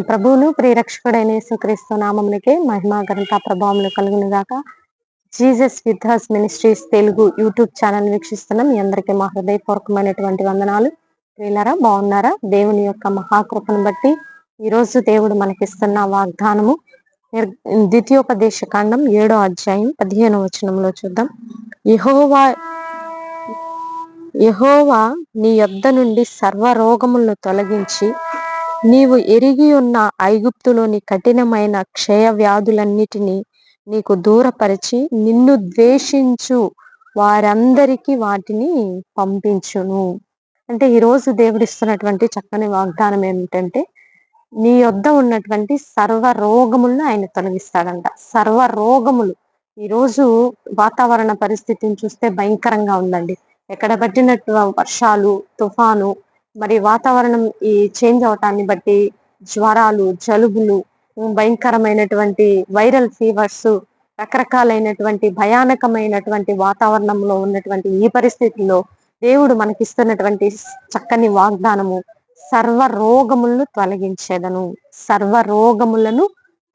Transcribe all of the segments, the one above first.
మన ప్రభువును ప్రియరక్షకుడైన యేసుక్రీస్తు నామములకే మహిమా ఘనత ప్రభావములు కలుగునుగాక. Jesus with us ministries Telugu YouTube channel వీక్షిస్తున్నాం. మీ అందరికీ మా హృదయపూర్వకమైనటువంటి వందనాలు. ప్రియులరా బాగున్నారా? దేవుని యొక్క మహాకృపను బట్టి ఈరోజు దేవుడు మనకిస్తున్న వాగ్దానము ద్వితీయోపదేశ కాండం ఏడో అధ్యాయం పదిహేను వచనంలో చూద్దాం. యహోవా యహోవా నీ యొద్ద నుండి సర్వ రోగములను తొలగించి నీవు ఎరిగి ఉన్న ఐగుప్తులోని కఠినమైన క్షయ వ్యాధులన్నిటినీ నీకు దూరపరిచి నిన్ను ద్వేషించు వారందరికీ వాటిని పంపించును. అంటే ఈరోజు దేవుడిస్తున్నటువంటి చక్కని వాగ్దానం ఏమిటంటే నీ యొద్ద ఉన్నటువంటి సర్వ రోగములను ఆయన తొలగిస్తాడంట. సర్వ రోగములు. ఈరోజు వాతావరణ పరిస్థితిని చూస్తే భయంకరంగా ఉందండి. ఎక్కడ పట్టినట్టు వర్షాలు తుఫాను మరి వాతావరణం ఈ చేంజ్ అవటాన్ని బట్టి జ్వరాలు జలుబులు భయంకరమైనటువంటి వైరల్ ఫీవర్స్ రకరకాలైనటువంటి భయానకమైనటువంటి వాతావరణంలో ఉన్నటువంటి ఈ పరిస్థితుల్లో దేవుడు మనకిస్తున్నటువంటి చక్కని వాగ్దానము సర్వ రోగములను తొలగించేదను సర్వ రోగములను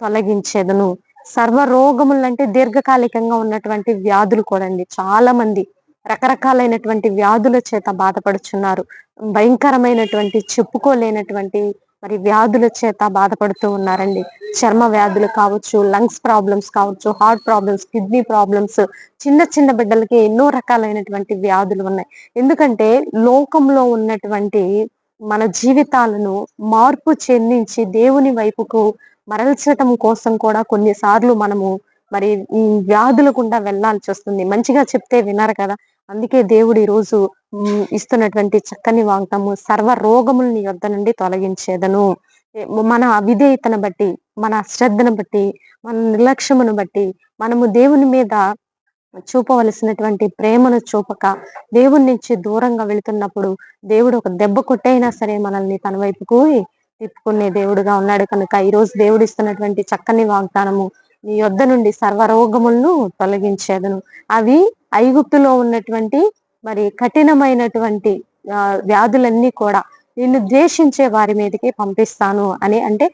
తొలగించేదను. సర్వ రోగములు అంటే దీర్ఘకాలికంగా ఉన్నటువంటి వ్యాధులు కూడా అండి చాలా మంది రకరకాలైనటువంటి వ్యాధుల చేత బాధపడుచున్నారు. భయంకరమైనటువంటి చెప్పుకోలేనటువంటి మరి వ్యాధుల చేత బాధపడుతూ ఉన్నారండి. చర్మ వ్యాధులు కావచ్చు లంగ్స్ ప్రాబ్లమ్స్ కావచ్చు హార్ట్ ప్రాబ్లమ్స్ కిడ్నీ ప్రాబ్లమ్స్ చిన్న చిన్న బిడ్డలకి ఎన్నో రకాలైనటువంటి వ్యాధులు ఉన్నాయి. ఎందుకంటే లోకంలో ఉన్నటువంటి మన జీవితాలను మార్పు చెందించి దేవుని వైపుకు మరల్చటం కోసం కూడా కొన్నిసార్లు మనము మరి వ్యాధులకుండా గుండా వెళ్ళాల్సి వస్తుంది. మంచిగా చెప్తే వినరు కదా. అందుకే దేవుడు ఈ రోజు ఇస్తున్నటువంటి చక్కని వాగ్దాము సర్వ రోగములు నీ వద్ద నుండి తొలగించేదను. మన అవిధేయతను బట్టి మన అశ్రద్ధను బట్టి మన నిర్లక్ష్యమును బట్టి మనము దేవుని మీద చూపవలసినటువంటి ప్రేమను చూపక దేవుని నుంచి దూరంగా వెళుతున్నప్పుడు దేవుడు ఒక దెబ్బ కొట్టైనా సరే మనల్ని తన వైపుకు తిప్పుకునే దేవుడుగా ఉన్నాడు. కనుక ఈ రోజు దేవుడు ఇస్తున్నటువంటి చక్కని వాగ్దానము నీ యొద్ద నుండి సర్వరోగములను తొలగించేదను. అవి ఐగుప్తులో ఉన్నటువంటి మరి కఠినమైనటువంటి వ్యాధులన్నీ కూడా నిన్ను ద్వేషించే వారి మీదకి పంపిస్తాను అని. అంటే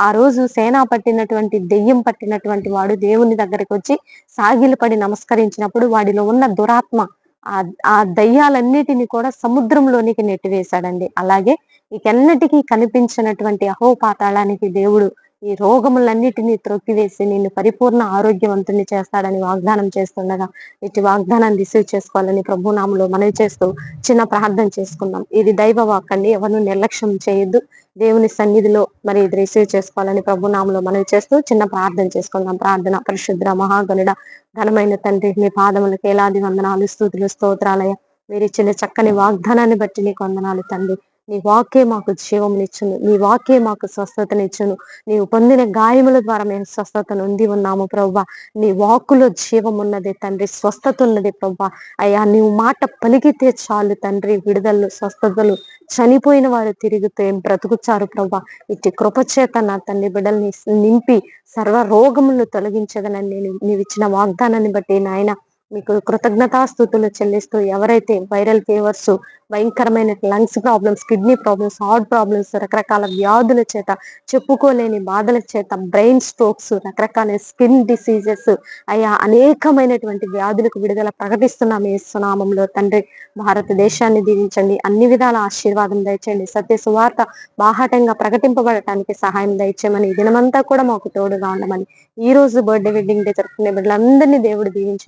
ఆ- రోజు సేనా పట్టినటువంటి దెయ్యం పట్టినటువంటి వాడు దేవుని దగ్గరికి వచ్చి సాగిలపడి నమస్కరించినప్పుడు వాడిలో ఉన్న దురాత్మ ఆ ఆ దయ్యాలన్నిటిని కూడా సముద్రంలోనికి నెట్టివేశాడండి. అలాగే ఇకెన్నటికీ కనిపించినటువంటి అహోపాతాళానికి దేవుడు ఈ రోగములన్నిటినీ త్రొక్కివేసి నిన్ను పరిపూర్ణ ఆరోగ్యవంతుని చేస్తాడని వాగ్దానం చేస్తుండగా ఇటు వాగ్దానాన్ని రిసీవ్ చేసుకోవాలని ప్రభునామంలో మనవి చేస్తూ చిన్న ప్రార్థన చేసుకుందాం. ఇది దైవ వాక్కండి. ఎవరిని నిర్లక్ష్యం చేయొద్దు. దేవుని సన్నిధిలో మరి ఇది రిసీవ్ చేసుకోవాలని ప్రభునామంలో మనవి చేస్తూ చిన్న ప్రార్థన చేసుకుందాం. ప్రార్థన పరిశుద్ర మహాగణుడ ఘనమైన తండ్రి మీ పాదములకు ఏలాది వందనాలు స్థుతులు స్తోత్రాలయ. మీరు ఇచ్చిన చక్కని వాగ్దానాన్ని బట్టి నీకు వందనాలు తండ్రి. నీ వాక్యే మాకు జీవమునిచ్చును నీ వాక్యే మాకు స్వస్థతనిచ్చును. నీవు పొందిన గాయముల ద్వారా మేము స్వస్థతను ఉంది ఉన్నాము ప్రభా నీ వాక్కులో జీవం ఉన్నది తండ్రి స్వస్థత ఉన్నది ప్రభా అయ్యా నీవు మాట పలికితే చాలు తండ్రి విడుదలు స్వస్థతలు చనిపోయిన వారు తిరిగితే బ్రతుకుచారు ప్రభా ఇట్టి కృపచేత నా తండ్రి బిడ్డల్ని నింపి సర్వ రోగములను తొలగించదనని నేను నీవిచ్చిన వాగ్దానాన్ని బట్టి నాయన మీకు కృతజ్ఞతాస్థుతులు చెల్లిస్తూ ఎవరైతే వైరల్ ఫీవర్స్ భయంకరమైన lungs problems kidney problems heart problems రకరకాల వ్యాధుల చేత చెప్పుకోలేని బాధల చేత బ్రెయిన్ స్ట్రోక్స్ రకరకాల స్కిన్ డిసీజెస్ అయ్యా అనేకమైనటువంటి వ్యాధులకు విడుదల ప్రకటిస్తున్నాం ఏసునామంలో. తండ్రి భారతదేశాన్ని దీవించండి. అన్ని విధాల ఆశీర్వాదం దయచేయండి. సత్య సువార్త బాహాటంగా ప్రకటింపబడటానికి సహాయం దయచేయమని దినమంతా కూడా మాకు తోడుగా ఉండమని ఈ రోజు బర్త్డే వెడ్డింగ్ డే జరుపుకునే బిడ్డలందరినీ దేవుడు దీవించి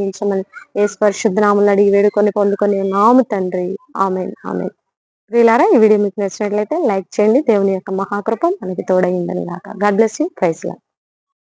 ఆశీర్వదించమని ఏ పరిశుద్ధనాములు అడిగి వేడుకొని పొందుకొని నాము తండ్రి. ఆమె ఆమె వీలారా ఈ వీడియో మీకు నచ్చినట్లయితే లైక్ చేయండి. దేవుని యొక్క మహాకృప మనకి తోడైందని గాక God bless you. Praise lord